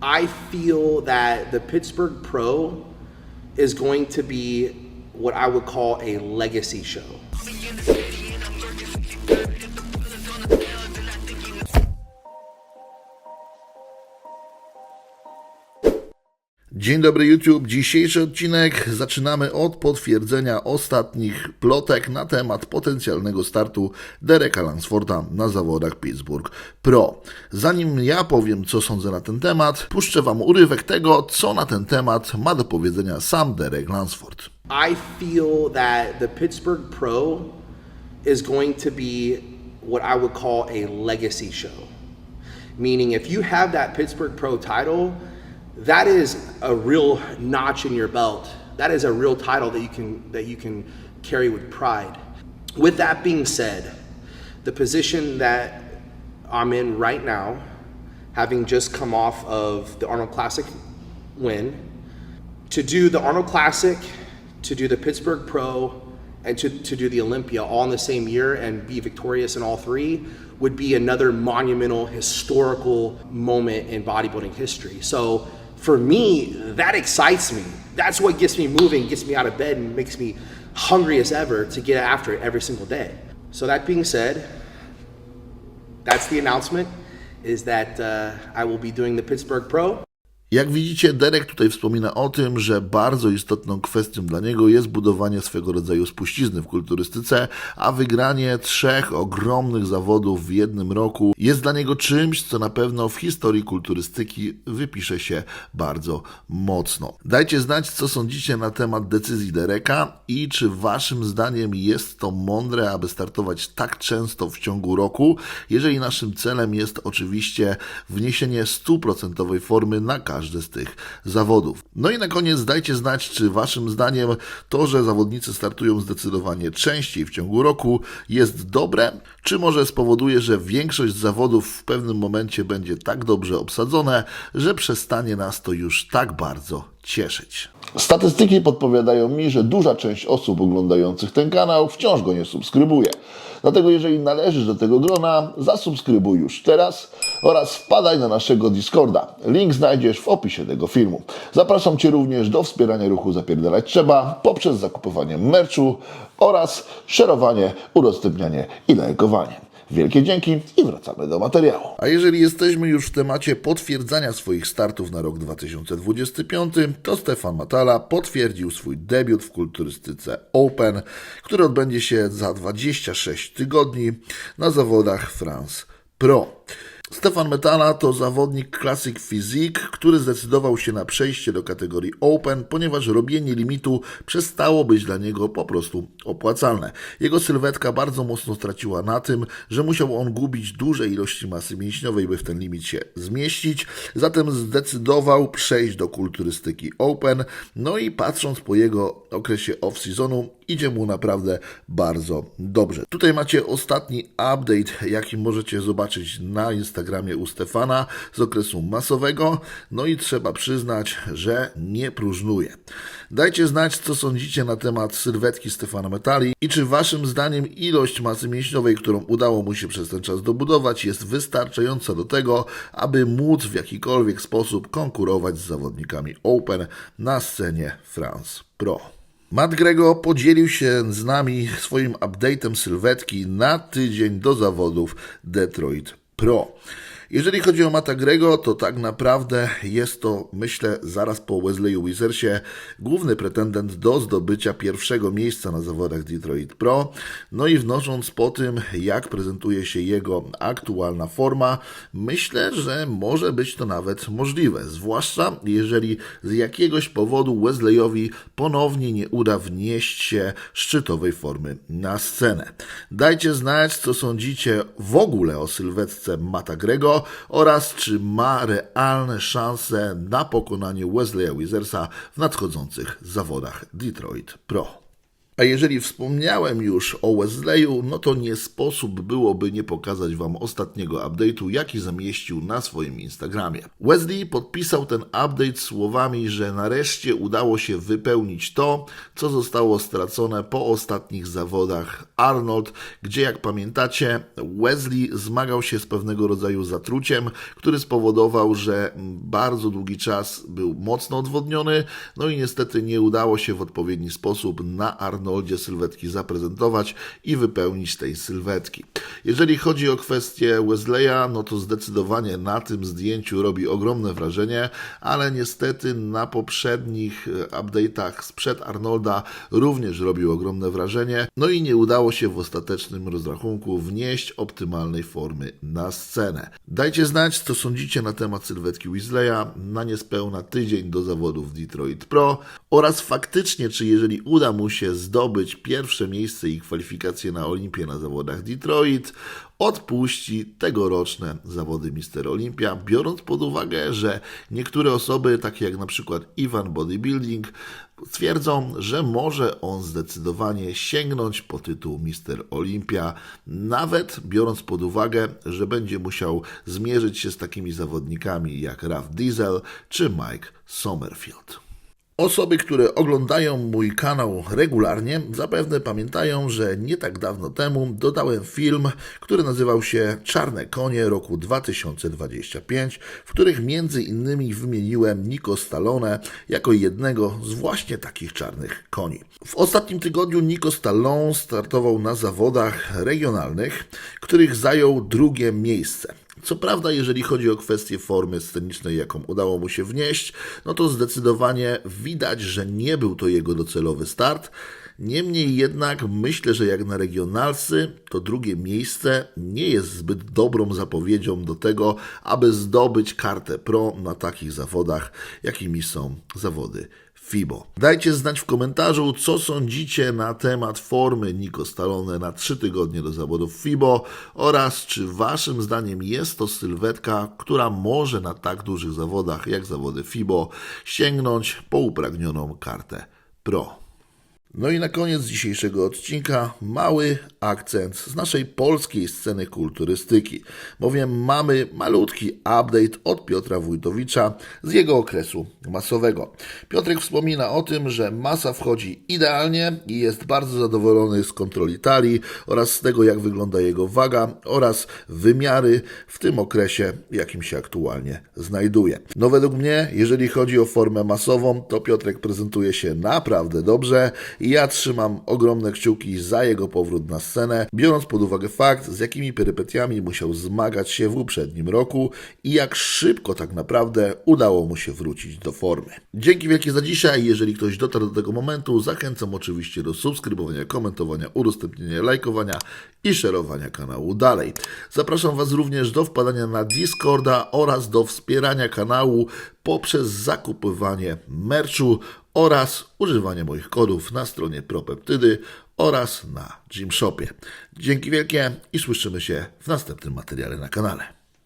I feel that the Pittsburgh Pro is going to be what I would call a legacy show. Dzień dobry YouTube. Dzisiejszy odcinek zaczynamy od potwierdzenia ostatnich plotek na temat potencjalnego startu Dereka Lansforda na zawodach Pittsburgh Pro. Zanim ja powiem, co sądzę na ten temat, puszczę Wam urywek tego, co na ten temat ma do powiedzenia sam Derek Lansford. I feel that the Pittsburgh Pro is going to be what I would call a legacy show. Meaning, if you have that Pittsburgh Pro title, that is a real notch in your belt. That is a real title that you can that you can carry with pride. With that being said, the position that I'm in right now, having just come off of the Arnold Classic win, to do the Arnold Classic, to do the Pittsburgh Pro, and to, to do the Olympia all in the same year and be victorious in all three would be another monumental historical moment in bodybuilding history. So for me, that excites me. That's what gets me moving, gets me out of bed, and makes me hungry as ever to get after it every single day. So that being said, that's the announcement is that uh, I will be doing the Pittsburgh Pro. Jak widzicie, Derek tutaj wspomina o tym, że bardzo istotną kwestią dla niego jest budowanie swego rodzaju spuścizny w kulturystyce, a wygranie trzech ogromnych zawodów w jednym roku jest dla niego czymś, co na pewno w historii kulturystyki wypisze się bardzo mocno. Dajcie znać, co sądzicie na temat decyzji Dereka i czy waszym zdaniem jest to mądre, aby startować tak często w ciągu roku, jeżeli naszym celem jest oczywiście wniesienie stuprocentowej formy na każdy z tych zawodów. No i na koniec dajcie znać, czy waszym zdaniem to, że zawodnicy startują zdecydowanie częściej w ciągu roku jest dobre, czy może spowoduje, że większość zawodów w pewnym momencie będzie tak dobrze obsadzone, że przestanie nas to już tak bardzo cieszyć. Statystyki podpowiadają mi, że duża część osób oglądających ten kanał wciąż go nie subskrybuje. Dlatego jeżeli należysz do tego grona, zasubskrybuj już teraz oraz wpadaj na naszego Discorda. Link znajdziesz w opisie tego filmu. Zapraszam Cię również do wspierania ruchu Zapierdalać Trzeba poprzez zakupywanie merchu oraz szerowanie, udostępnianie i lajkowanie. Wielkie dzięki i wracamy do materiału. A jeżeli jesteśmy już w temacie potwierdzania swoich startów na rok 2025, to Stefan Matala potwierdził swój debiut w kulturystyce Open, który odbędzie się za 26 tygodni na zawodach France Pro. Stefan Metala to zawodnik Classic Physique, który zdecydował się na przejście do kategorii Open, ponieważ robienie limitu przestało być dla niego po prostu opłacalne. Jego sylwetka bardzo mocno straciła na tym, że musiał on gubić duże ilości masy mięśniowej, by w ten limit się zmieścić, zatem zdecydował przejść do kulturystyki Open, no i patrząc po jego okresie off-seasonu, idzie mu naprawdę bardzo dobrze. Tutaj macie ostatni update, jaki możecie zobaczyć na Instagramie u Stefana z okresu masowego. No i trzeba przyznać, że nie próżnuje. Dajcie znać, co sądzicie na temat sylwetki Stefana Metali i czy waszym zdaniem ilość masy mięśniowej, którą udało mu się przez ten czas dobudować, jest wystarczająca do tego, aby móc w jakikolwiek sposób konkurować z zawodnikami Open na scenie France Pro. Matt Grego podzielił się z nami swoim update'em sylwetki na tydzień do zawodów Detroit Pro. Jeżeli chodzi o Mata Grego, to tak naprawdę jest to, myślę, zaraz po Wesleyu Wizardsie główny pretendent do zdobycia pierwszego miejsca na zawodach Detroit Pro. No i wnosząc po tym, jak prezentuje się jego aktualna forma, myślę, że może być to nawet możliwe. Zwłaszcza jeżeli z jakiegoś powodu Wesleyowi ponownie nie uda wnieść się szczytowej formy na scenę. Dajcie znać, co sądzicie w ogóle o sylwetce Mata Grego oraz czy ma realne szanse na pokonanie Wesleya Wizardsa w nadchodzących zawodach Detroit Pro. A jeżeli wspomniałem już o Wesleyu, no to nie sposób byłoby nie pokazać Wam ostatniego update'u, jaki zamieścił na swoim Instagramie. Wesley podpisał ten update słowami, że nareszcie udało się wypełnić to, co zostało stracone po ostatnich zawodach Arnold, gdzie jak pamiętacie, Wesley zmagał się z pewnego rodzaju zatruciem, który spowodował, że bardzo długi czas był mocno odwodniony, no i niestety nie udało się w odpowiedni sposób na Arnoldzie sylwetki zaprezentować i wypełnić tej sylwetki. Jeżeli chodzi o kwestię Wesleya, no to zdecydowanie na tym zdjęciu robi ogromne wrażenie, ale niestety na poprzednich e, update'ach sprzed Arnolda również robił ogromne wrażenie, no i nie udało się w ostatecznym rozrachunku wnieść optymalnej formy na scenę. Dajcie znać, co sądzicie na temat sylwetki Weasleya na niespełna tydzień do zawodów Detroit Pro oraz faktycznie, czy jeżeli uda mu się zdobyć pierwsze miejsce i kwalifikacje na Olimpię na zawodach Detroit, odpuści tegoroczne zawody Mister Olympia, biorąc pod uwagę, że niektóre osoby, takie jak na przykład Ivan Bodybuilding, twierdzą, że może on zdecydowanie sięgnąć po tytuł Mister Olympia, nawet biorąc pod uwagę, że będzie musiał zmierzyć się z takimi zawodnikami jak Raf Diesel czy Mike Sommerfield. Osoby, które oglądają mój kanał regularnie, zapewne pamiętają, że nie tak dawno temu dodałem film, który nazywał się Czarne konie roku 2025, w których między innymi wymieniłem Nico Stallone jako jednego z właśnie takich czarnych koni. W ostatnim tygodniu Nico Stallone startował na zawodach regionalnych, których zajął drugie miejsce. Co prawda, jeżeli chodzi o kwestię formy scenicznej, jaką udało mu się wnieść, no to zdecydowanie widać, że nie był to jego docelowy start. Niemniej jednak myślę, że jak na regionalsy, to drugie miejsce nie jest zbyt dobrą zapowiedzią do tego, aby zdobyć kartę pro na takich zawodach, jakimi są zawody FIBO. Dajcie znać w komentarzu, co sądzicie na temat formy Nico Stallone na 3 tygodnie do zawodów FIBO oraz czy waszym zdaniem jest to sylwetka, która może na tak dużych zawodach jak zawody FIBO sięgnąć po upragnioną kartę Pro. No i na koniec dzisiejszego odcinka mały akcent z naszej polskiej sceny kulturystyki, bowiem mamy malutki update od Piotra Wójtowicza z jego okresu masowego. Piotrek wspomina o tym, że masa wchodzi idealnie i jest bardzo zadowolony z kontroli talii oraz z tego, jak wygląda jego waga oraz wymiary w tym okresie, jakim się aktualnie znajduje. No według mnie, jeżeli chodzi o formę masową, to Piotrek prezentuje się naprawdę dobrze ja trzymam ogromne kciuki za jego powrót na scenę, biorąc pod uwagę fakt, z jakimi perypetiami musiał zmagać się w poprzednim roku i jak szybko tak naprawdę udało mu się wrócić do formy. Dzięki wielkie za dzisiaj. Jeżeli ktoś dotarł do tego momentu, zachęcam oczywiście do subskrybowania, komentowania, udostępnienia, lajkowania i szerowania kanału dalej. Zapraszam Was również do wpadania na Discorda oraz do wspierania kanału poprzez zakupywanie merchu oraz używanie moich kodów na stronie Propeptydy oraz na Gymshopie. Dzięki wielkie i słyszymy się w następnym materiale na kanale.